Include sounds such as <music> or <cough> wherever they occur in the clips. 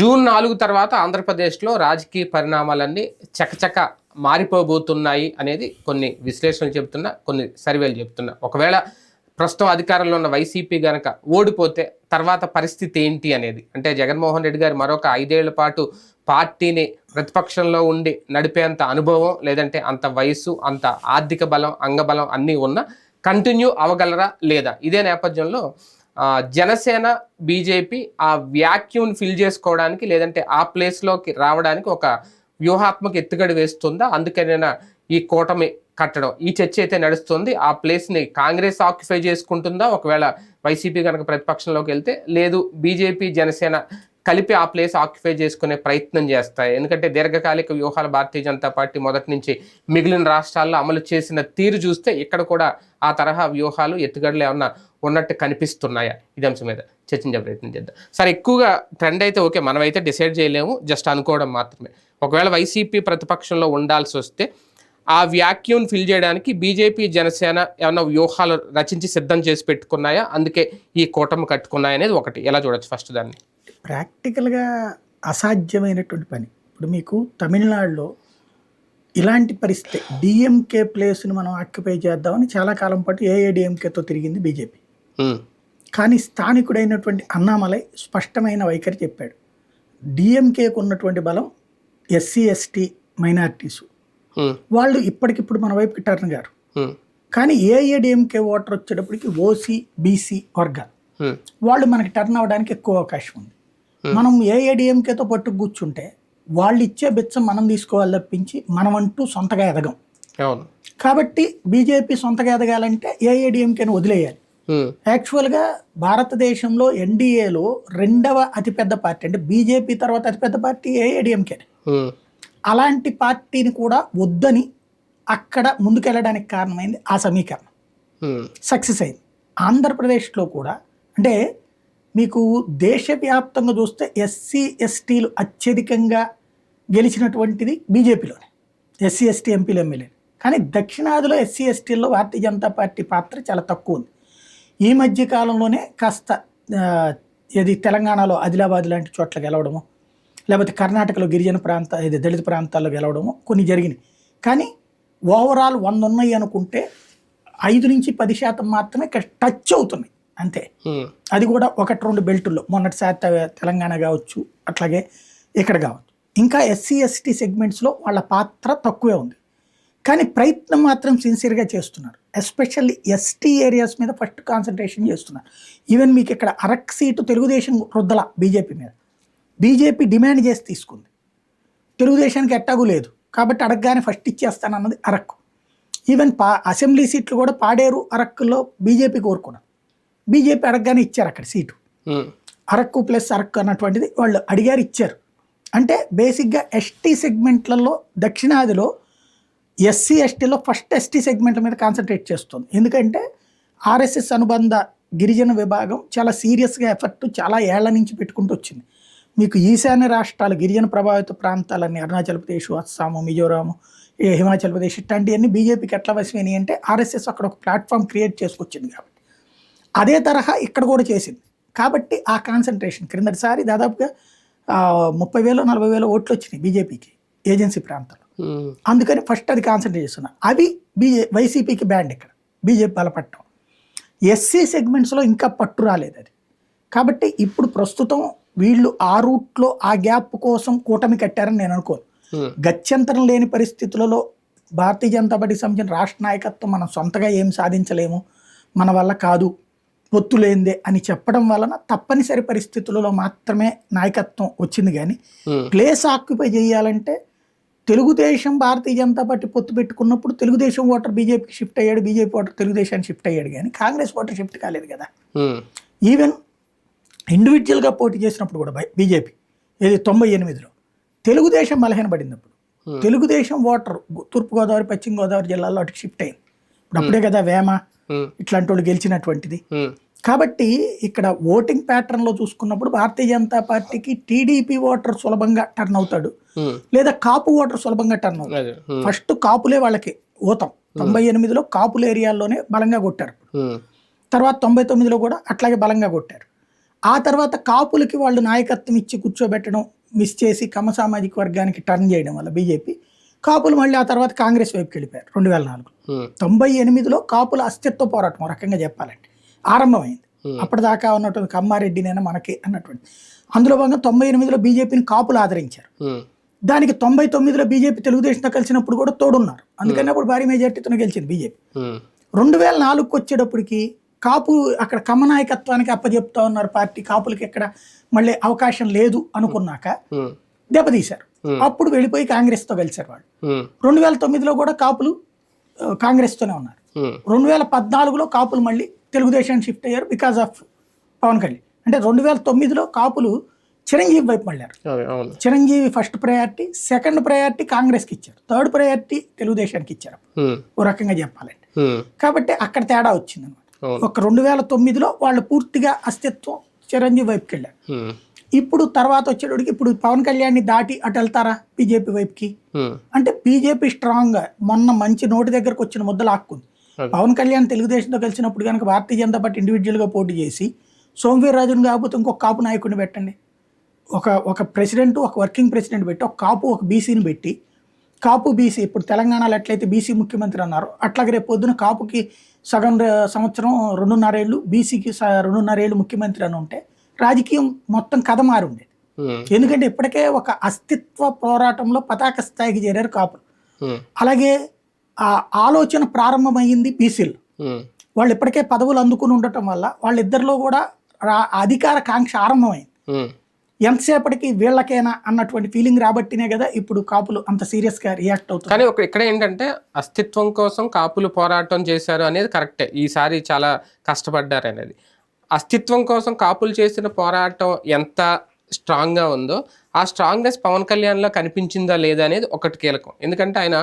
June నాలుగు తర్వాత ఆంధ్రప్రదేశ్లో రాజకీయ పరిణామాలన్నీ చకచక మారిపోబోతున్నాయి అనేది కొన్ని విశ్లేషణలు చెబుతున్నా కొన్ని సర్వేలు చెబుతున్నా. ఒకవేళ ప్రస్తుతం అధికారంలో ఉన్న వైసీపీ గనక ఓడిపోతే తర్వాత పరిస్థితి ఏంటి అనేది? అంటే జగన్మోహన్ రెడ్డి గారు మరొక ఐదేళ్ళ పాటు పార్టీని ప్రతిపక్షంలో ఉండి నడిపేంత అనుభవం లేదంటే అంత వయసు అంత ఆర్థిక బలం అంగబలం అన్నీ ఉన్న కంటిన్యూ అవ్వగలరా లేదా? ఇదే నేపథ్యంలో జనసేన బీజేపీ ఆ వ్యాక్యూమ్ ఫిల్ చేసుకోవడానికి లేదంటే ఆ ప్లేస్లోకి రావడానికి ఒక వ్యూహాత్మక ఎత్తుగడ వేస్తుందా? అందుకనైనా ఈ కూటమి కట్టడం ఈ చర్చ అయితే నడుస్తుంది. ఆ ప్లేస్ని కాంగ్రెస్ ఆక్యుపై చేసుకుంటుందా? ఒకవేళ వైసీపీ కనుక ప్రతిపక్షంలోకి వెళ్తే లేదు బీజేపీ జనసేన కలిపి ఆ ప్లేస్ ఆక్యుపై చేసుకునే ప్రయత్నం చేస్తాయి. ఎందుకంటే దీర్ఘకాలిక వ్యూహాలు భారతీయ జనతా పార్టీ మొదటి నుంచి మిగిలిన రాష్ట్రాల్లో అమలు చేసిన తీరు చూస్తే ఇక్కడ కూడా ఆ తరహా వ్యూహాలు ఎత్తుగడలు ఏమన్నా ఉన్నట్టు కనిపిస్తున్నాయా? ఇది అంశం మీద చర్చించే ప్రయత్నం చేద్దాం. సరే ఎక్కువగా ట్రెండ్ అయితే ఓకే మనమైతే డిసైడ్ చేయలేము జస్ట్ అనుకోవడం మాత్రమే. ఒకవేళ వైసీపీ ప్రతిపక్షంలో ఉండాల్సి వస్తే ఆ వ్యాక్యూమ్ ఫిల్ చేయడానికి బీజేపీ జనసేన ఏమైనా వ్యూహాలు రచించి సిద్ధం చేసి పెట్టుకున్నాయా? అందుకే ఈ కూటమి కట్టుకున్నాయా అనేది ఒకటి. ఎలా చూడొచ్చు ఫస్ట్ దాన్ని? ప్రాక్టికల్గా అసాధ్యమైనటువంటి పని. ఇప్పుడు మీకు తమిళనాడులో ఇలాంటి పరిస్థితి. డిఎంకే ప్లేస్ని మనం ఆక్యుపై చేద్దామని చాలా కాలం పాటు ఏఐడిఎంకేతో తిరిగింది బీజేపీ. కానీ స్థానికుడైనటువంటి అన్నామలై స్పష్టమైన వైఖరి చెప్పాడు. డిఎంకేకు ఉన్నటువంటి బలం ఎస్సీ ఎస్టీ మైనారిటీసు. వాళ్ళు ఇప్పటికిప్పుడు మన వైపుకి టర్న్ గారు. ఉమ్, కానీ ఏఐడిఎంకే ఓటర్ వచ్చేటప్పటికి ఓసీ బీసీ వర్గాలు వాళ్ళు మనకి టర్న్ అవ్వడానికి ఎక్కువ అవకాశం ఉంది. మనం ఏఐడిఎంకేతో పట్టు కూర్చుంటే వాళ్ళు ఇచ్చే బిచ్చం మనం తీసుకోవాలి తప్పించి మనం అంటూ సొంతగా ఎదగం. కాబట్టి బీజేపీ సొంతగా ఎదగాలంటే ఏఐడిఎంకేని వదిలేయాలి. యాక్చువల్గా భారతదేశంలో ఎన్డీఏలో రెండవ అతిపెద్ద పార్టీ అంటే బీజేపీ తర్వాత అతిపెద్ద పార్టీ ఏఐడిఎంకే అలాంటి పార్టీని కూడా వద్దని అక్కడ ముందుకెళ్ళడానికి కారణమైంది ఆ సమీకరణం. సక్సెస్ అయింది. ఆంధ్రప్రదేశ్లో కూడా అంటే మీకు దేశవ్యాప్తంగా చూస్తే ఎస్సీ ఎస్టీలు అత్యధికంగా గెలిచినటువంటిది బీజేపీలోనే. ఎస్సీ ఎస్టీ ఎంపీలు ఎమ్మెల్యేలు. కానీ దక్షిణాదిలో ఎస్సీ ఎస్టీల్లో భారతీయ జనతా పార్టీ పాత్ర చాలా తక్కువ ఉంది. ఈ మధ్య కాలంలోనే కాస్త ఇది తెలంగాణలో ఆదిలాబాద్ లాంటి చోట్ల గెలవడము లేకపోతే కర్ణాటకలో గిరిజన ప్రాంత ఇది దళిత ప్రాంతాల్లో గెలవడము కొన్ని జరిగినాయి. కానీ ఓవరాల్ వంద ఉన్నాయి అనుకుంటే ఐదు నుంచి పది శాతం మాత్రమే టచ్ అవుతున్నాయి. అంతే. అది కూడా ఒకటి రెండు బెల్టుల్లో. మొన్నటిసారి తెలంగాణ కావచ్చు అట్లాగే ఇక్కడ కావచ్చు. ఇంకా ఎస్సీ ఎస్టీ సెగ్మెంట్స్లో వాళ్ళ పాత్ర తక్కువే ఉంది. కానీ ప్రయత్నం మాత్రం సిన్సియర్గా చేస్తున్నారు. ఎస్పెషల్లీ ఎస్టీ ఏరియాస్ మీద ఫస్ట్ కాన్సన్ట్రేషన్ చేస్తున్నారు. ఈవెన్ మీకు ఇక్కడ అరక్ సీటు తెలుగుదేశం రుద్దల బీజేపీ మీద. బీజేపీ డిమాండ్ చేసి తీసుకుంది. తెలుగుదేశానికి ఎట్టాగు లేదు. కాబట్టి అడగగానే ఫస్ట్ ఇచ్చేస్తానన్నది అరకు. ఈవెన్ పా అసెంబ్లీ సీట్లు కూడా పాడేరు అరక్కులో బీజేపీ కోరుకున్నారు. బీజేపీ అడగగానే ఇచ్చారు అక్కడ seat. Um, Araku plus Araku అన్నటువంటిది వాళ్ళు అడిగారు ఇచ్చారు. అంటే బేసిక్గా ఎస్టీ సెగ్మెంట్లలో దక్షిణాదిలో ఎస్సీ ఎస్టీలో ఫస్ట్ ఎస్టీ సెగ్మెంట్ల మీద కాన్సన్ట్రేట్ చేస్తుంది. ఎందుకంటే ఆర్ఎస్ఎస్ అనుబంధ గిరిజన విభాగం చాలా సీరియస్గా ఎఫర్ట్ చాలా ఏళ్ళ నుంచి పెట్టుకుంటూ వచ్చింది. మీకు ఈశాన్య రాష్ట్రాలు గిరిజన ప్రభావిత ప్రాంతాలన్నీ అరుణాచల్ ప్రదేశ్ అస్సాము మిజోరాము హిమాచల్ ప్రదేశ్ ఇట్లాంటివన్నీ బీజేపీకి ఎట్లా వసిపోయినాయి అంటే ఆర్ఎస్ఎస్ అక్కడ ఒక ప్లాట్ఫామ్ క్రియేట్ చేసుకొచ్చింది కాబట్టి. అదే తరహా ఇక్కడ కూడా చేసింది. కాబట్టి ఆ కాన్సన్ట్రేషన్ క్రిందటిసారి దాదాపుగా ముప్పై వేలు నలభై వేల ఓట్లు వచ్చినాయి బీజేపీకి ఏజెన్సీ ప్రాంతంలో. అందుకని ఫస్ట్ అది కాన్సన్ట్రేట్ చేస్తున్నారు అవి బీజే వైసీపీకి బ్యాండ్ ఇక్కడ బీజేపీ బలపడటం. ఎస్సీ సెగ్మెంట్స్లో ఇంకా పట్టు రాలేదు అది. కాబట్టి ఇప్పుడు ప్రస్తుతం వీళ్ళు ఆ రూట్లో ఆ గ్యాప్ కోసం కూటమి కట్టారని నేను అనుకోను. గత్యంతరం లేని పరిస్థితులలో భారతీయ జనతా పార్టీకి సంబంధించిన రాష్ట్ర నాయకత్వం మనం సొంతగా ఏం సాధించలేము మన వల్ల కాదు పొత్తు లేనిదే అని చెప్పడం వలన తప్పనిసరి పరిస్థితులలో మాత్రమే నాయకత్వం వచ్చింది కానీ ప్లేస్ ఆక్యుపై చేయాలంటే తెలుగుదేశం భారతీయ జనతా పార్టీ పొత్తు పెట్టుకున్నప్పుడు తెలుగుదేశం ఓటర్ బీజేపీకి షిఫ్ట్ అయ్యాడు బీజేపీ ఓటర్ తెలుగుదేశానికి షిఫ్ట్ అయ్యాడు కానీ కాంగ్రెస్ ఓటర్ షిఫ్ట్ కాలేదు కదా. ఈవెన్ ఇండివిజువల్గా పోటీ చేసినప్పుడు కూడా బై- బీజేపీ ఏది తొంభై ఎనిమిదిలో తెలుగుదేశం బలహీనపడినప్పుడు Hmm. తెలుగుదేశం ఓటర్ తూర్పుగోదావరి పశ్చిమ గోదావరి జిల్లాల్లో అటుకు షిఫ్ట్ అయింది. ఇప్పుడు అప్పుడే కదా వేమ ఉమ్, ఇట్లాంటి వాళ్ళు గెలిచినటువంటిది కాబట్టి ఇక్కడ ఓటింగ్ ప్యాటర్న్లో చూసుకున్నప్పుడు భారతీయ జనతా పార్టీకి టీడీపీ ఓటర్ సులభంగా టర్న్ అవుతాడు. లేదా కాపు ఓటర్ సులభంగా టర్న్ అవుతాడు. ఫస్ట్ కాపులే వాళ్ళకి ఓతం. తొంభై ఎనిమిదిలో కాపుల ఏరియాల్లోనే బలంగా కొట్టారు. తర్వాత తొంభై తొమ్మిదిలో కూడా అట్లాగే బలంగా కొట్టారు. ఆ తర్వాత కాపులకి వాళ్ళు నాయకత్వం ఇచ్చి కూర్చోబెట్టడం మిస్ చేసి కమ్మ సామాజిక వర్గానికి టర్న్ చేయడం వల్ల బీజేపీ కాపులు మళ్ళీ ఆ తర్వాత కాంగ్రెస్ వైపుకి వెళ్ళిపోయారు రెండు వేల నాలుగు ఉమ్, తొంభై ఎనిమిదిలో కాపుల అస్తిత్వ పోరాటం రకంగా చెప్పాలంటే ఆరంభమైంది. Hmm. అప్పటిదాకా ఉన్నటువంటి కమ్మారెడ్డినైనా మనకి అన్నటువంటి. అందులో భాగంగా తొంభై ఎనిమిదిలో బీజేపీని కాపులు ఆదరించారు. ఉమ్, దానికి తొంభై తొమ్మిదిలో బీజేపీ తెలుగుదేశంతో కలిసినప్పుడు కూడా తోడున్నారు. అందుకని అప్పుడు భారీ మెజార్టీతో గెలిచింది బీజేపీ రెండు వేల నాలుగుకి వచ్చేటప్పటికి కాపు అక్కడ కమ్మ నాయకత్వానికి అప్పచెప్తా ఉన్నారు పార్టీ కాపులకి ఎక్కడ మళ్ళీ అవకాశం లేదు అనుకున్నాక దెబ్బతీశారు. అప్పుడు వెళ్ళిపోయి కాంగ్రెస్తో కలిశారు వాళ్ళు. రెండు వేల తొమ్మిదిలో కూడా కాపులు కాంగ్రెస్తోనే ఉన్నారు. రెండు వేల పద్నాలుగులో కాపులు మళ్ళీ తెలుగుదేశానికి షిఫ్ట్ అయ్యారు బికాజ్ ఆఫ్ పవన్ కళ్యాణ్. అంటే రెండు వేల తొమ్మిదిలో కాపులు చిరంజీవి వైపు మళ్ళారు. Chiranjeevi first priority second priority కాంగ్రెస్కి ఇచ్చారు. థర్డ్ ప్రయారిటీ తెలుగుదేశానికి ఇచ్చారు. ఓ రకంగా చెప్పాలంటే. కాబట్టి అక్కడ తేడా వచ్చింది అనమాట ఒక రెండు వేల తొమ్మిదిలో వాళ్ళు పూర్తిగా అస్తిత్వం చిరంజీవి వైపుకి వెళ్ళారు ఇప్పుడు తర్వాత వచ్చేటోడికి ఇప్పుడు పవన్ కళ్యాణ్ని దాటి అటు వెళ్తారా బీజేపీ వైపుకి? అంటే బీజేపీ స్ట్రాంగ్ మొన్న మంచి నోటి దగ్గరకు వచ్చిన ముద్దలు ఆక్కుంది. పవన్ కళ్యాణ్ తెలుగుదేశంతో కలిసినప్పుడు కనుక భారతీయ జనతా పార్టీ ఇండివిజువల్గా పోటీ చేసి సోమవీర్రాజుని కాకపోతే ఇంకొక కాపు నాయకుడిని పెట్టండి. ఒక ఒక ప్రెసిడెంట్ ఒక వర్కింగ్ ప్రెసిడెంట్ పెట్టి ఒక కాపు ఒక బీసీని పెట్టి కాపు బీసీ ఇప్పుడు తెలంగాణలో ఎట్లయితే బీసీ ముఖ్యమంత్రి అన్నారు అట్లాగే రేపు పొద్దున కాపుకి సగం సంవత్సరం రెండున్నరేళ్ళు బీసీకి స- రెండున్నరేళ్ళు ముఖ్యమంత్రి అని ఉంటే రాజకీయం మొత్తం కథ మారి ఉండేది. ఎందుకంటే ఇప్పటికే ఒక అస్తిత్వ పోరాటంలో పతాక స్థాయికి చేరారు కాపులు. అలాగే ఆ ఆలోచన ప్రారంభమైంది బీసీలు. వాళ్ళు ఇప్పటికే పదవులు అందుకుని ఉండటం వల్ల వాళ్ళిద్దరిలో కూడా అధికార కాంక్ష ఆరంభమైంది. ఎంతసేపటికి వీళ్ళకైనా అన్నటువంటి ఫీలింగ్ రాబట్టినే కదా ఇప్పుడు కాపులు అంత సీరియస్గా రియాక్ట్ అవుతారు కానీ ఒక ఇక్కడ ఏంటంటే అస్తిత్వం కోసం కాపులు పోరాటం చేశారు అనేది కరెక్టే. ఈసారి చాలా కష్టపడ్డారు అనేది. అస్తిత్వం కోసం కాపులు చేసిన పోరాటం ఎంత స్ట్రాంగ్గా ఉందో ఆ స్ట్రాంగ్నెస్ పవన్ కళ్యాణ్లో కనిపించిందా లేదా అనేది ఒకటి కీలకం. ఎందుకంటే ఆయన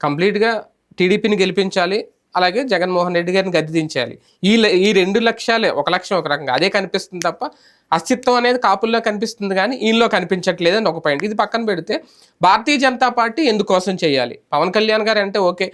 కంప్లీట్గా టీడీపీని గెలిపించాలి అలాగే జగన్మోహన్ రెడ్డి గారిని గద్దెదించాలి ఈ ఈ రెండు లక్ష్యాలే ఒక లక్ష్యం ఒక రకంగా. అదే కనిపిస్తుంది తప్ప అస్తిత్వం అనేది కాపుల్లో కనిపిస్తుంది కానీ ఈయనలో కనిపించట్లేదు అని ఒక పాయింట్ ఇది పక్కన పెడితే భారతీయ జనతా పార్టీ ఎందుకోసం చేయాలి? పవన్ కళ్యాణ్ గారు అంటే ఓకే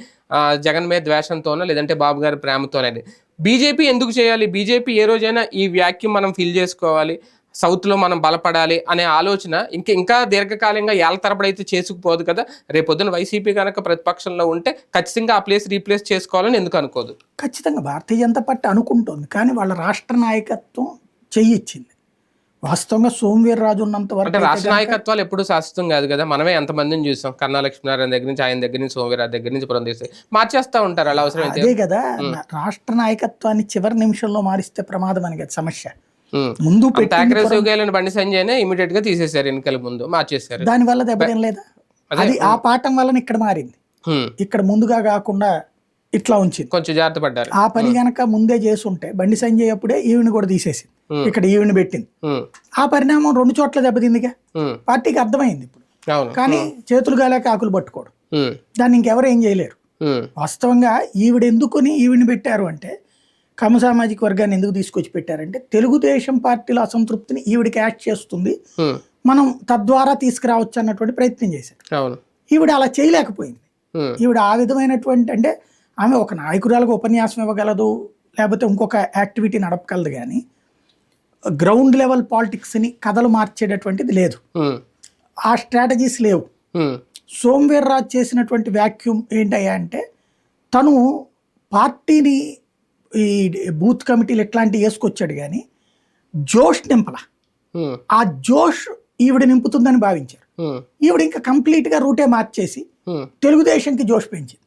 జగన్ మీద ద్వేషంతోనో లేదంటే బాబు గారి ప్రేమతోనే బీజేపీ ఎందుకు చేయాలి? బీజేపీ ఏ రోజైనా ఈ వ్యాక్యూమ్ మనం ఫిల్ చేసుకోవాలి సౌత్లో మనం బలపడాలి అనే ఆలోచన ఇంకా ఇంకా దీర్ఘకాలంగా ఏళ్ళ తరబడి అయితే చేసుకుపోదు కదా. రేపొద్దున వైసీపీ కనుక ప్రతిపక్షంలో ఉంటే ఖచ్చితంగా ఆ ప్లేస్ రీప్లేస్ చేసుకోవాలని ఎందుకు అనుకోదు? ఖచ్చితంగా భారతీయ జనతా పార్టీ అనుకుంటోంది కానీ వాళ్ళ రాష్ట్ర నాయకత్వం చెయ్యిచ్చింది. వాస్తవంగా సోమవీర్రాజు ఉన్నంత అంటే వరకు రాష్ట్ర నాయకత్వాలు ఎప్పుడు శాశ్వతం కాదు కదా. మనమే ఎంతమందిని చూసాం. కన్నా లక్ష్మీనారాయణ దగ్గర నుంచి ఆయన దగ్గర నుంచి సోమవీరాజు దగ్గర నుంచి పురంధేశ్వరి మార్చేస్తా ఉంటారు. అలా అవసరం అయితే అదే కదా రాష్ట్ర నాయకత్వాన్ని చివరి నిమిషంలో మారిస్తే ప్రమాదం అని కదా సమస్య. ముందు వెళ్ళిన బండి సంజయ్నే ఇమీడియట్గా తీసేశారు ఎన్నికల ముందు మార్చేశారు. దాని వల్ల దెబ్బతిన లేదా అదే. ఆ పాఠం వలన ఇక్కడ మారింది. ఇక్కడ ముందుగా కాకుండా ఇట్లా ఉంచింది. కొంచెం జాగ్రత్త పడ్డారు. ఆ పని గనక ముందే చేసుంటే బండి సంజయ్ అప్పుడే ఈవిని కూడా తీసేసింది. ఇక్కడ ఈవిని పెట్టింది. ఆ పరిణామం రెండు చోట్ల దెబ్బతిందిగా. పార్టీకి అర్థమైంది ఇప్పుడు. కానీ చేతులు గాలేక ఆకులు పట్టుకోవడం. ఉమ్. దాన్ని ఇంకెవరు ఏం చేయలేరు. వాస్తవంగా ఈవిడ ఎందుకుని ఈవిని పెట్టారు అంటే కమ సామాజిక వర్గాన్ని ఎందుకు తీసుకొచ్చి పెట్టారంటే తెలుగుదేశం పార్టీలో అసంతృప్తిని ఈవిడికి యాడ్ చేస్తుంది. మనం తద్వారా తీసుకురావచ్చు అన్నటువంటి ప్రయత్నం చేశారు. ఈవిడ అలా చేయలేకపోయింది. ఈవిడ ఆ విధమైనటువంటి అంటే ఆమె ఒక నాయకురాలకు ఉపన్యాసం ఇవ్వగలదు లేకపోతే ఇంకొక యాక్టివిటీ నడపగలదు కానీ గ్రౌండ్ లెవెల్ పాలిటిక్స్ని కథలు మార్చేటటువంటిది లేదు. ఆ స్ట్రాటజీస్ లేవు ఉమ్. సోమవీర్రాజు చేసినటువంటి వ్యాక్యూమ్ ఏంటయ్యా అంటే తను పార్టీని ఈ బూత్ కమిటీలు ఇట్లాంటివి వేసుకొచ్చాడు కానీ జోష్ నింపల. ఆ జోష్ ఈవిడ నింపుతుందని భావించారు. ఈవిడ ఇంకా కంప్లీట్గా రూటే మార్చేసి. తెలుగుదేశంకి జోష్ పెంచింది.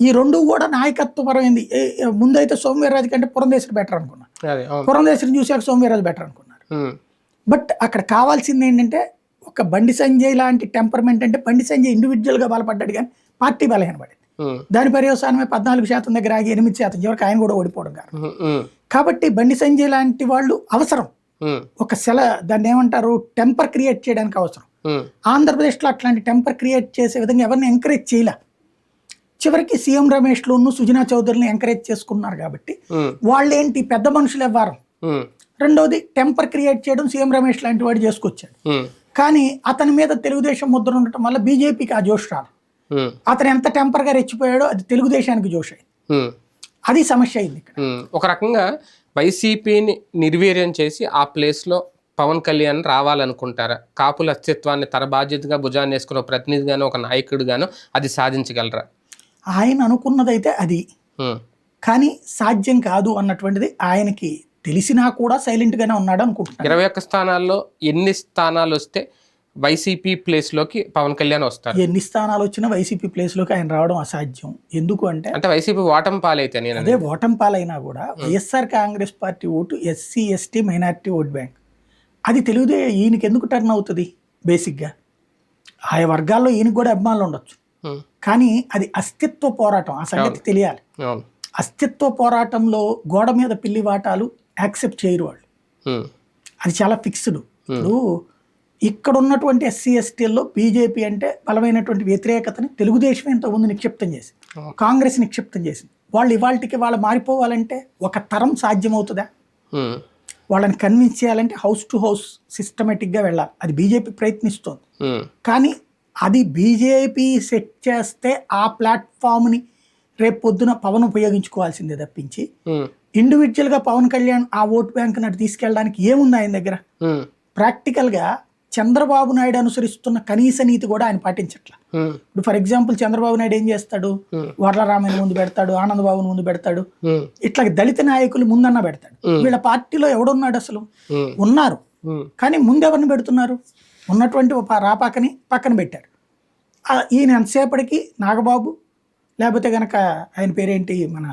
ఈ రెండు కూడా నాయకత్వపరమైంది ముందైతే సోమవీర్రాజు కంటే పురంధేశ్వరి బెటర్ అనుకున్నా అదే అవును పురంధేశ్వరిని చూసాక సోమవీర్రాజు బెటర్ అనుకున్నారు. బట్ అక్కడ కావాల్సింది ఏంటంటే ఒక బండి సంజయ్ లాంటి టెంపర్మెంట్ అంటే బండి సంజయ్ ఇండివిజువల్గా బలపడ్డాడు కానీ పార్టీ బలహీనపడింది. దాని పర్యవసానమే పద్నాలుగు శాతం దగ్గర ఆగి ఎనిమిది శాతం చివరికి ఆయన కూడా ఓడిపోవడం. ఉమ్. కాబట్టి బండి సంజయ్ లాంటి వాళ్ళు అవసరం. ఒక సెల దాన్ని ఏమంటారు టెంపర్ క్రియేట్ చేయడానికి అవసరం. ఆంధ్రప్రదేశ్లో అట్లాంటి టెంపర్ క్రియేట్ చేసే విధంగా ఎవరిని ఎంకరేజ్ చేయలే చివరికి సీఎం రమేష్లోను సుజనా చౌదరిని ఎంకరేజ్ చేసుకున్నారు కాబట్టి ఉమ్. వాళ్ళేంటి పెద్ద మనుషులు ఎవ్వరు. రెండోది టెంపర్ క్రియేట్ చేయడం సీఎం రమేష్ లాంటి వాడు చేసుకొచ్చాడు. కానీ అతని మీద తెలుగుదేశం ముద్ర ఉండటం వల్ల బీజేపీకి ఆ జోష్ రాదు. అతను ఎంత టెంపర్గా రెచ్చిపోయాడో అది తెలుగుదేశానికి జోష్ అయింది. అది సమస్య అయింది ఇక్కడ ఒక రకంగా వైసీపీని నిర్వీర్యం చేసి ఆ ప్లేస్లో పవన్ కళ్యాణ్ రావాలనుకుంటారా కాపుల అస్తిత్వాన్ని తన బాధ్యతగా భుజాన్ని వేసుకున్న ప్రతినిధిగాను ఒక నాయకుడిగాను అది సాధించగలరా ఆయన అనుకున్నదైతే అది. కానీ సాధ్యం కాదు అన్నటువంటిది ఆయనకి తెలిసినా కూడా సైలెంట్ గానే ఉన్నాడు అనుకుంటున్నాను. ఇరవై ఒక్క స్థానాల్లో ఎన్ని స్థానాలు వస్తే వైసీపీ ప్లేస్లోకి పవన్ కళ్యాణ్ వస్తారు ఎన్ని స్థానాలు వచ్చినా వైసీపీ ప్లేస్లోకి ఆయన రావడం అసాధ్యం. ఎందుకు అంటే అంటే వైసీపీ ఓటమి పాలైతే నేను అదే ఓటమి పాలైనా కూడా YSR Congress party vote SC ST minority vote bank. అది తెలుగుదే ఈయనకి ఎందుకు టర్న్ అవుతుంది? బేసిక్గా ఆయా వర్గాల్లో ఈయనకి కూడా అభిమానులు ఉండొచ్చు. కానీ అది అస్తిత్వ పోరాటం. ఆ సంగతి తెలియాలి. అస్తిత్వ పోరాటంలో గోడ మీద పిల్లి వాటాలు యాక్సెప్ట్ చేయరు వాళ్ళు. ఉమ్, అది చాలా ఫిక్స్డ్. ఇప్పుడు ఇక్కడ ఉన్నటువంటి ఎస్సీ ఎస్టీల్లో బీజేపీ అంటే బలమైనటువంటి వ్యతిరేకతని తెలుగుదేశం ఇంతకుముందు నిక్షిప్తం చేసింది. అవును. కాంగ్రెస్ నిక్షిప్తం చేసింది. వాళ్ళు ఇవాళకి వాళ్ళు మారిపోవాలంటే ఒక తరం సాధ్యమవుతుందా? వాళ్ళని కన్విన్స్ చేయాలంటే హౌస్ టు హౌస్ సిస్టమేటిక్గా వెళ్ళాలి. అది బీజేపీ ప్రయత్నిస్తోంది. కానీ అది బీజేపీ సెట్ చేస్తే ఆ ప్లాట్ఫామ్ని రేపు పొద్దున పవన్ ఉపయోగించుకోవాల్సిందే తప్పించి ఇండివిజువల్గా పవన్ కళ్యాణ్ ఆ ఓట్ బ్యాంక్ నటు తీసుకెళ్ళడానికి ఏముంది ఆయన దగ్గర? ప్రాక్టికల్గా చంద్రబాబు నాయుడు అనుసరిస్తున్న కనీస నీతి కూడా ఆయన పాటించట్ల. ఇప్పుడు ఫర్ ఎగ్జాంపుల్ చంద్రబాబు నాయుడు ఏం చేస్తాడు. వరలరామయ్య ముందు పెడతాడు ఆనందబాబుని ముందు పెడతాడు ఇట్లా దళిత నాయకులు ముందన్న పెడతాడు. వీళ్ళ పార్టీలో ఎవడున్నాడు అసలు? ఉన్నారు. కానీ ముందెవరిని పెడుతున్నారు? ఉన్నటువంటి రాపాకని పక్కన పెట్టారు. ఈయన ఎంతసేపటికి? నాగబాబు? లేకపోతే గనక ఆయన పేరేంటి? మన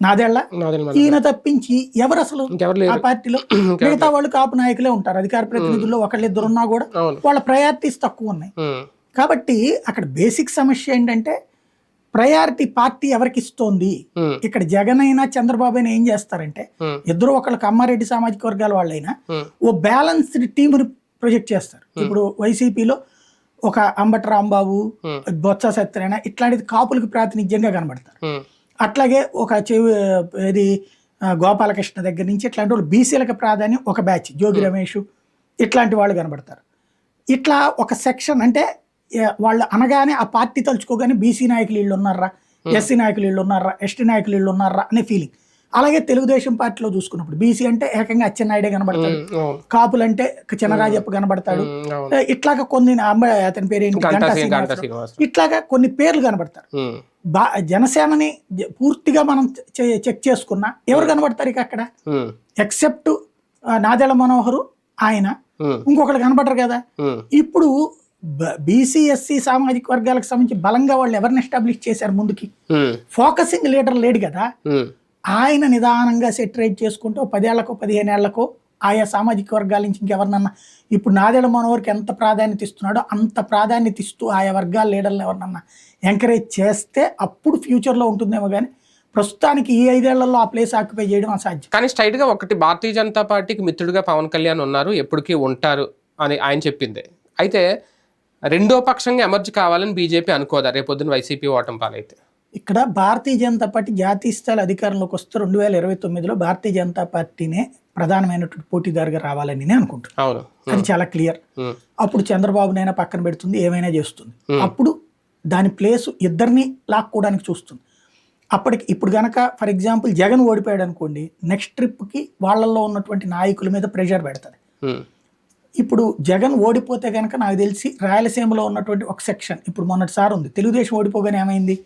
మన- ఈయన తప్పించి ఎవరు అసలు ఆ పార్టీలో? <clears throat> మిగతా వాళ్ళు కాపు నాయకులే ఉంటారు. అధికార ప్రతినిధుల్లో ఒకళ్ళిద్దరు ఉన్నా కూడా వాళ్ళ ప్రయారిటీస్ తక్కువ ఉన్నాయి. కాబట్టి అక్కడ బేసిక్ సమస్య ఏంటంటే ప్రయారిటీ పార్టీ ఎవరికి ఇస్తోంది? ఇక్కడ జగన్ అయినా చంద్రబాబు అయినా ఏం చేస్తారంటే ఇద్దరు ఒకళ్ళ కమ్మారెడ్డి సామాజిక వర్గాల వాళ్ళైనా ఓ బ్యాలన్స్డ్ టీముని ప్రొజెక్ట్ చేస్తారు. ఇప్పుడు వైసీపీలో ఒక అంబటి రాంబాబు. బొత్స సత్యనారాయణ ఇట్లాంటిది కాపులకు ప్రాతినిధ్యంగా కనబడతారు. అట్లాగే ఒక చెవి ఇది గోపాలకృష్ణ దగ్గర నుంచి ఇట్లాంటి వాళ్ళు బీసీలకు ప్రాధాన్యం ఒక బ్యాచ్ జోగి రమేష్ ఇట్లాంటి వాళ్ళు కనబడతారు. ఇట్లా ఒక సెక్షన్ అంటే వాళ్ళు అనగానే ఆ పార్టీ తలుచుకోగానే బీసీ నాయకులు వీళ్ళు ఉన్నారా ఎస్సీ నాయకులు వీళ్ళు ఉన్నారా ఎస్టీ నాయకులు వీళ్ళు ఉన్నారా అనే ఫీలింగ్. అలాగే తెలుగుదేశం పార్టీలో చూసుకున్నప్పుడు బీసీ అంటే ఏకంగా అచ్చెన్నాయుడే కనబడతాడు. కాపులు అంటే చినరాజప్ప కనబడతాడు. ఇట్లాగా కొన్ని అతని పేరు ఏంటి? ఇట్లాగా కొన్ని పేర్లు కనబడతారు. బా జనసేనని పూర్తిగా మనం చెక్ చేసుకున్నా ఎవరు కనబడతారు ఇక అక్కడ? ఎక్సెప్ట్ నాదెళ్ళ మనోహరు ఆయన. ఇంకొకరు కనబడరు కదా? ఇప్పుడు బీసీ ఎస్సీ సామాజిక వర్గాలకు సంబంధించి బలంగా వాళ్ళు ఎవరిని ఎస్టాబ్లిష్ చేశారు ముందుకి? ఫోకసింగ్ లీడర్ లేడు కదా? ఆయన నిదానంగా సెటరేట్ చేసుకుంటూ పదేళ్ళకో పదిహేను ఏళ్ళకో ఆయా సామాజిక వర్గాల నుంచి ఇంకెవరినన్నా ఇప్పుడు నాదేళ్ళ మనోహర్కి ఎంత ప్రాధాన్యత ఇస్తున్నాడో అంత ప్రాధాన్యత ఇస్తూ ఆయా వర్గాల లీడర్లు ఎవరినన్నా ఎంకరేజ్ చేస్తే అప్పుడు ఫ్యూచర్లో ఉంటుందేమో కానీ ప్రస్తుతానికి ఈ ఐదేళ్ళలో ఆ ప్లేస్ ఆక్యుపై చేయడం అసాధ్యం. కానీ స్ట్రైట్గా ఒకటి భారతీయ జనతా పార్టీకి మిత్రుడిగా పవన్ కళ్యాణ్ ఉన్నారు ఎప్పటికీ ఉంటారు అని ఆయన చెప్పింది. అయితే రెండో పక్షంగా ఎమర్జ్ కావాలని బీజేపీ అనుకోదా? రేపొద్దున వైసీపీ ఓటం పాలైతే. ఇక్కడ భారతీయ జనతా పార్టీ జాతీయ స్థాయి అధికారంలోకి వస్తే రెండు వేల ఇరవై తొమ్మిదిలో భారతీయ జనతా పార్టీనే ప్రధానమైనటువంటి పోటీదారుగా రావాలని నేను అనుకుంటున్నాను అది చాలా క్లియర్. అప్పుడు చంద్రబాబునైనా పక్కన పెడుతుంది ఏమైనా చేస్తుంది. అప్పుడు దాని ప్లేస్ ఇద్దరిని లాక్కోవడానికి చూస్తుంది. అప్పటికి ఇప్పుడు గనక ఫర్ ఎగ్జాంపుల్ జగన్ ఓడిపోయాడు అనుకోండి నెక్స్ట్ ట్రిప్కి వాళ్ళల్లో ఉన్నటువంటి నాయకుల మీద ప్రెషర్ పెడుతుంది. ఉమ్, ఇప్పుడు జగన్ ఓడిపోతే కనుక నాకు తెలిసి రాయలసీమలో ఉన్నటువంటి ఒక సెక్షన్ ఇప్పుడు మొన్నటిసారి ఉంది తెలుగుదేశం ఓడిపోగానే ఏమైంది.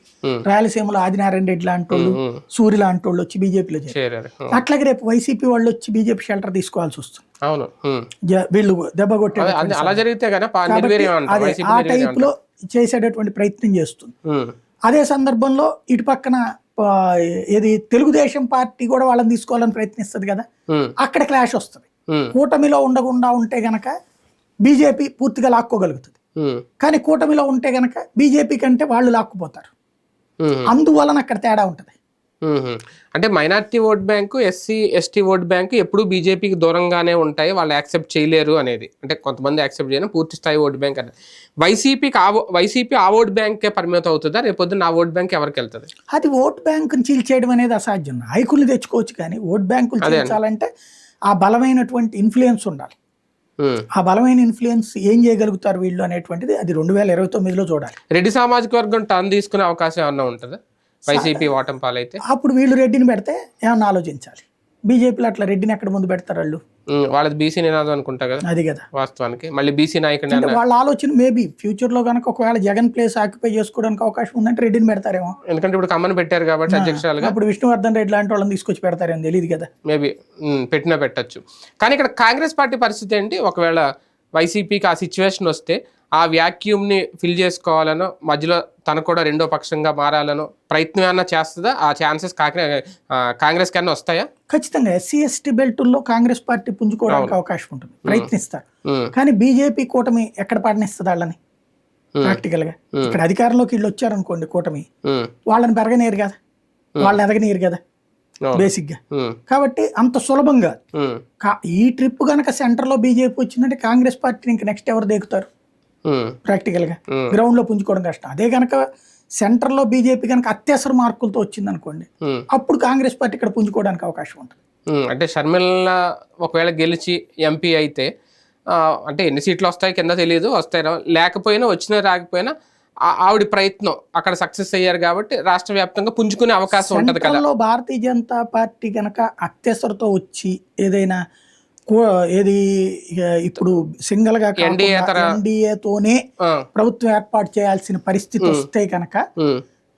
రాయలసీమలో ఆదినారాయణ రెడ్డి లాంటి వాళ్ళు సూర్య లాంటి వాళ్ళు వచ్చి బీజేపీలో చేరారు. అట్లాగే రేపు వైసీపీ వాళ్ళు వచ్చి బీజేపీ షెల్టర్ తీసుకోవాల్సి వస్తుంది. అవును వీళ్ళు దెబ్బ కొట్టే అలా జరిగితే ఆ టైప్లో చేసేటటువంటి ప్రయత్నం చేస్తుంది. అదే సందర్భంలో ఇటు పక్కన ఏది తెలుగుదేశం పార్టీ కూడా వాళ్ళని తీసుకోవాలని ప్రయత్నిస్తుంది కదా అక్కడ క్లాష్ వస్తుంది. కూటమిలో ఉండకుండా ఉంటే గనక బీజేపీ పూర్తిగా లాక్కోగలుగుతుంది. కానీ కూటమిలో ఉంటే గనక బీజేపీ కంటే వాళ్ళు లాక్కుపోతారు. అందువలన అక్కడ తేడా ఉంటుంది. అంటే minority vote bank SC ST vote bank ఎప్పుడు బీజేపీకి దూరంగానే ఉంటాయి. వాళ్ళు యాక్సెప్ట్ చేయలేరు అనేది. అంటే కొంతమంది యాక్సెప్ట్ చేయను. పూర్తి స్థాయి ఓట్ బ్యాంక్ అనేది. వైసీపీకి ఆ వైసీపీ ఆ ఓట్ బ్యాంకే పరిమితం అవుతుందా? రేపొద్దున ఆ ఓట్ బ్యాంక్ ఎవరికి వెళ్తుంది? అది ఓట్ బ్యాంకుని చీల్చేయడం అనేది అసాధ్యం. నాయకులు తెచ్చుకోవచ్చు కానీ ఓట్ బ్యాంకులు. చీల్చాలంటే ఆ బలమైనటువంటి ఇన్ఫ్లుయెన్స్ ఉండాలి. ఆ బలమైన ఇన్ఫ్లుయెన్స్ ఏం చేయగలుగుతారు వీళ్ళు అనేటువంటిది అది రెండు వేల ఇరవై తొమ్మిదిలో చూడాలి. రెడ్డి సామాజిక వర్గం టర్న్ తీసుకునే అవకాశం ఏమన్నా ఉంటుందా? వైసీపీ ఓటమి పాలైతే అప్పుడు వీళ్ళు రెడ్డిని పెడితే ఏమన్నా ఆలోచించాలి. బీజేపీలో అట్లా రెడ్డిని ఎక్కడ ముందు పెడతారు వాళ్ళు? వాళ్ళది బీసీ నినాదం అనుకుంటా కదా? అది కదా. వాస్తవానికి. మళ్ళీ బీసీ అన్న వాళ్ళ ఆలోచన మేబీ ఫ్యూచర్లో కనుక ఒకవేళ జగన్ ప్లేస్ ఆక్యుపై చేసుకోవడానికి అవకాశం ఉందంటే రెడ్డిని పెడతారేమో. ఎందుకంటే ఇప్పుడు కమ్మని పెట్టారు కాబట్టి అధ్యక్షురాలుగా. అప్పుడు విష్ణువర్ధన్ రెడ్డి లాంటి వాళ్ళని తీసుకొచ్చి పెడతారేమో తెలియదు కదా. మేబీ పెట్టినా పెట్టచ్చు. కానీ ఇక్కడ కాంగ్రెస్ పార్టీ పరిస్థితి ఏంటి? ఒకవేళ వైసీపీకి ఆ సిచ్యువేషన్ వస్తే ఆ వ్యాక్యూమ్ని ఫిల్ చేసుకోవాలనో మధ్యలో తను కూడా రెండో పక్షంగా మారాలనో ప్రయత్నం ఏమన్నా చేస్తుందా? ఆ ఛాన్సెస్ కాంగ్రెస్ కన్నా వస్తాయా? ఖచ్చితంగా ఎస్సీ ఎస్టీ బెల్టుల్లో కాంగ్రెస్ పార్టీ పుంజుకోవడానికి అవకాశం ఉంటుంది. ప్రయత్నిస్తారు. కానీ బీజేపీ కూటమి ఎక్కడ పాటనిస్తుంది వాళ్ళని? ప్రాక్టికల్గా ఇక్కడ అధికారంలోకి వీళ్ళు వచ్చారనుకోండి కూటమి. వాళ్ళని పెరగనేరు కదా? వాళ్ళని ఎదగనీరు కదా. బేసిక్గా కాబట్టి అంత సులభంగా ఈ ట్రిప్ కనుక సెంటర్లో బీజేపీ వచ్చిందంటే కాంగ్రెస్ పార్టీని ఇంక నెక్స్ట్ ఎవరు దేకుతారు? ప్రాక్టికల్గా గ్రౌండ్లో పుంజుకోవడం కష్టం. అదే కనుక సెంటర్లో బీజేపీ కనుక అత్యవసర మార్కులతో వచ్చింది అనుకోండి అప్పుడు కాంగ్రెస్ పార్టీ ఇక్కడ పుంజుకోవడానికి అవకాశం ఉంటుంది. అంటే షర్మిల ఒకవేళ గెలిచి ఎంపీ అయితే అంటే ఎన్ని సీట్లు వస్తాయి కింద తెలియదు వస్తాయి లేకపోయినా వచ్చినా రాకపోయినా ఆ- ఆవిడ ప్రయత్నం అక్కడ సక్సెస్ అయ్యారు కాబట్టి రాష్ట్ర వ్యాప్తంగా పుంజుకునే అవకాశం ఉంటది కదా. భారతీయ జనతా పార్టీ కనుక అత్యవసరతో వచ్చి ఏదైనా ఏది ఇప్పుడు సింగిల్గా ఎన్డీఏతోనే ప్రభుత్వం ఏర్పాటు చేయాల్సిన పరిస్థితి వస్తే కనుక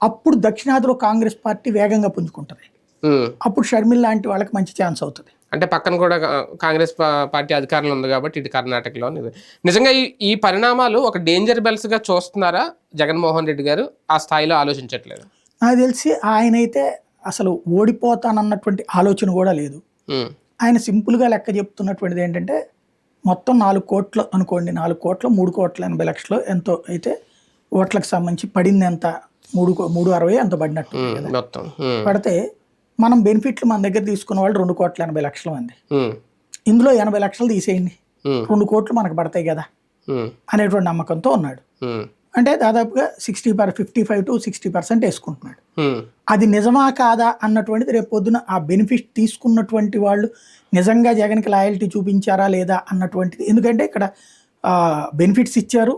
అప్పుడు దక్షిణాదిలో కాంగ్రెస్ పార్టీ వేగంగా పుంజుకుంటది. అప్పుడు షర్మిల్ లాంటి వాళ్ళకి మంచి ఛాన్స్ అవుతుంది. అంటే పక్కన కూడా కాంగ్రెస్ పార్టీ అధికారంలో ఉంది కాబట్టి ఇటు కర్ణాటకలో. నిజంగా ఈ ఈ పరిణామాలు ఒక డేంజర్ బెల్స్గా చూస్తున్నారా జగన్మోహన్ రెడ్డి గారు? ఆ స్థాయిలో ఆలోచించట్లేదు. నాకు తెలిసి ఆయన అయితే అసలు ఓడిపోతానన్నటువంటి ఆలోచన కూడా లేదు. ఆయన సింపుల్గా లెక్క చెప్తున్నటువంటిది ఏంటంటే మొత్తం నాలుగు కోట్లు అనుకోండి నాలుగు కోట్లు మూడు కోట్ల ఎనభై లక్షలు ఎంతో అయితే ఓట్లకు సంబంధించి పడింది ఎంత? మూడు మూడు అరవై ఎంత పడినట్టు మొత్తం పడితే మనం బెనిఫిట్లు మన దగ్గర తీసుకున్న వాళ్ళు రెండు కోట్ల ఎనభై లక్షల మంది. ఇందులో ఎనభై లక్షలు తీసేయండి. రెండు కోట్లు మనకు పడతాయి కదా అనేటువంటి నమ్మకంతో ఉన్నాడు. అంటే దాదాపుగా sixty per fifty five to sixty percent వేసుకుంటున్నాడు అది నిజమా కాదా అన్నటువంటిది రేపు పొద్దున ఆ బెనిఫిట్ తీసుకున్నటువంటి వాళ్ళు నిజంగా జగన్కి లాయల్టీ చూపించారా లేదా అన్నటువంటిది. ఎందుకంటే ఇక్కడ బెనిఫిట్స్ ఇచ్చారు.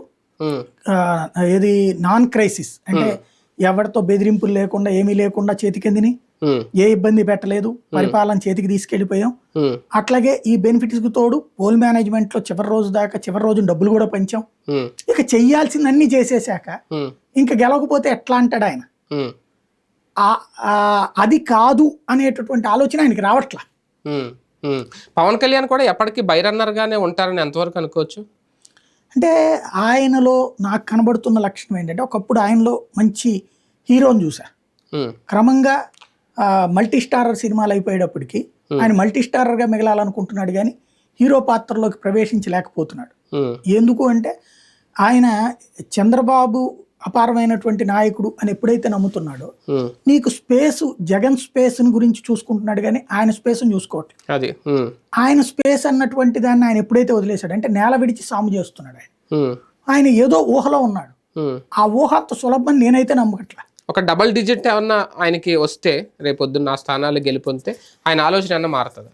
ఏది నాన్ క్రైసిస్ అంటే ఎవరితో బెదిరింపులు లేకుండా ఏమీ లేకుండా చేతికిందిని ఏ ఇబ్బంది పెట్టలేదు పరిపాలన చేతికి తీసుకెళ్ళిపోయాం అట్లాగే ఈ బెనిఫిట్స్కు తోడు పోల్ మేనేజ్మెంట్లో చివరి రోజు దాకా చివరి రోజు డబ్బులు కూడా పంచాం. ఇక చెయ్యాల్సిందన్నీ చేసేసాక ఇంకా గెలవకపోతే ఎట్లా అంటాడు ఆయన అది కాదు అనేటటువంటి ఆలోచన ఆయనకి రావట్లా. పవన్ కళ్యాణ్ కూడా ఎప్పటికీ బైరన్నర్ గానే ఉంటారని ఎంతవరకు అనుకోవచ్చు? అంటే ఆయనలో నాకు కనబడుతున్న లక్షణం ఏంటంటే ఒకప్పుడు ఆయనలో మంచి హీరోని చూసా. క్రమంగా మల్టీ స్టారర్ సినిమాలు అయిపోయేటప్పటికి ఆయన మల్టీ స్టారర్గా మిగలాలనుకుంటున్నాడు కానీ హీరో పాత్రలోకి ప్రవేశించలేకపోతున్నాడు. ఎందుకు అంటే ఆయన చంద్రబాబు అపారమైనటువంటి నాయకుడు అని ఎప్పుడైతే నమ్ముతున్నాడో నీకు స్పేస్ జగన్ స్పేస్ని గురించి చూసుకుంటున్నాడు కానీ ఆయన స్పేస్ని చూసుకోవట్లేదు. ఆయన స్పేస్ అన్నటువంటి దాన్ని ఆయన ఎప్పుడైతే వదిలేశాడు అంటే నేల విడిచి సాము చేస్తున్నాడు ఆయన. ఆయన ఏదో ఊహలో ఉన్నాడు. ఆ ఊహ అంత సులభం నేనైతే నమ్మకట్లా ఒక డబల్ డిజిట్ ఏమన్నా ఆయనకి వస్తే రేపొద్దున్న ఆ స్థానాలు గెలుపొందితే ఆయన ఆలోచన అన్న మారుతుంది?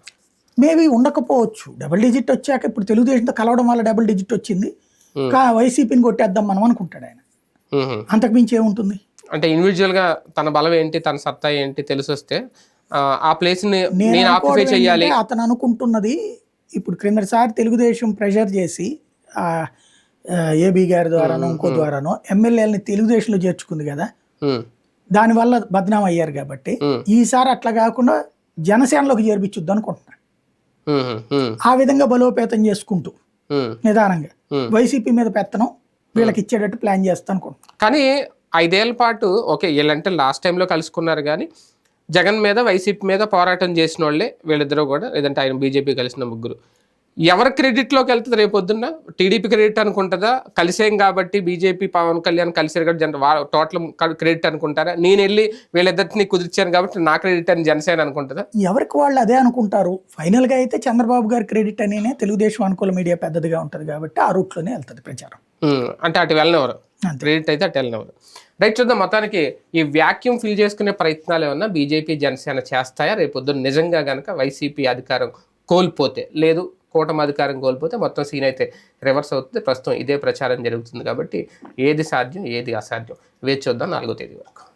మేబీ ఉండకపోవచ్చు. డబుల్ డిజిట్ వచ్చాక ఇప్పుడు తెలుగుదేశంతో కలవడం వల్ల డబుల్ డిజిట్ వచ్చింది. Hmm. కా వైసీపీని కొట్టేద్దాం మనం అనుకుంటాడు ఆయన. ఉహుం. అంతకుమించి ఏముంటుంది? అంటే ఇండివిజువల్గా తన బలం ఏంటి తన సత్తా ఏంటి తెలిసి వస్తే ఆ, ఆ ప్లేస్ని నేను ఆక్యుపై ఏంటంటే అతను అనుకుంటున్నది ఇప్పుడు క్రిందటిసారి తెలుగుదేశం ప్రెషర్ చేసి ఏబీ గారి ద్వారానో ఇంకో ద్వారానో ఎమ్మెల్యేలని తెలుగుదేశంలో చేర్చుకుంది కదా. దానివల్ల బద్నాం అయ్యారు కాబట్టి ఈసారి అట్లా కాకుండా జనసేనలోకి చేర్పించుద్దు ఉమ్, ఆ విధంగా బలోపేతం చేసుకుంటూ నిదానంగా. వైసీపీ మీద పెత్తనం వీళ్ళకి ఇచ్చేటట్టు ప్లాన్ చేస్తా అనుకుంటున్నాను. కానీ ఐదేళ్ళ పాటు ఓకే వీళ్ళంటే లాస్ట్ టైంలో కలుసుకున్నారు కానీ జగన్ మీద వైసీపీ మీద పోరాటం చేసిన వాళ్ళే వీళ్ళిద్దరూ కూడా లేదంటే ఆయన బీజేపీ కలిసిన ముగ్గురు. ఎవరి క్రెడిట్లోకి వెళ్తుంది రేపు పొద్దున్న? TDP credit అనుకుంటుందా? కలిసేం కాబట్టి బీజేపీ పవన్ కళ్యాణ్ కలిసారు కాబట్టి జన టోటల్ క్రెడిట్ అనుకుంటారా? నేను వెళ్ళి వీళ్ళిద్దరిని కుదిర్చాను కాబట్టి నా క్రెడిట్ అని జనసేన అనుకుంటుందా? ఎవరికి వాళ్ళు అదే అనుకుంటారు? ఫైనల్గా అయితే చంద్రబాబు గారి క్రెడిట్ అనేనే తెలుగుదేశం అనుకూల మీడియా పెద్దదిగా ఉంటది కాబట్టి ఆ రూట్లోనే వెళ్తది ప్రచారం. అంటే అటు వెళ్ళనివ్వరు. అంతే. క్రెడిట్ అయితే అటు వెళ్ళినవారు రైట్ చూద్దాం మొత్తానికి ఈ వ్యాక్యూమ్ ఫిల్ చేసుకునే ప్రయత్నాలు ఏమన్నా బీజేపీ జనసేన చేస్తాయా? రేపొద్దున నిజంగా గనక వైసీపీ అధికారం కోల్పోతే లేదు కూటమి అధికారం కోల్పోతే మొత్తం సీన్ అయితే రివర్స్ అవుతుంది. ప్రస్తుతం ఇదే ప్రచారం జరుగుతుంది కాబట్టి ఏది సాధ్యం ఏది అసాధ్యం. వేచి చూద్దాం నాలుగో తేదీ వరకు.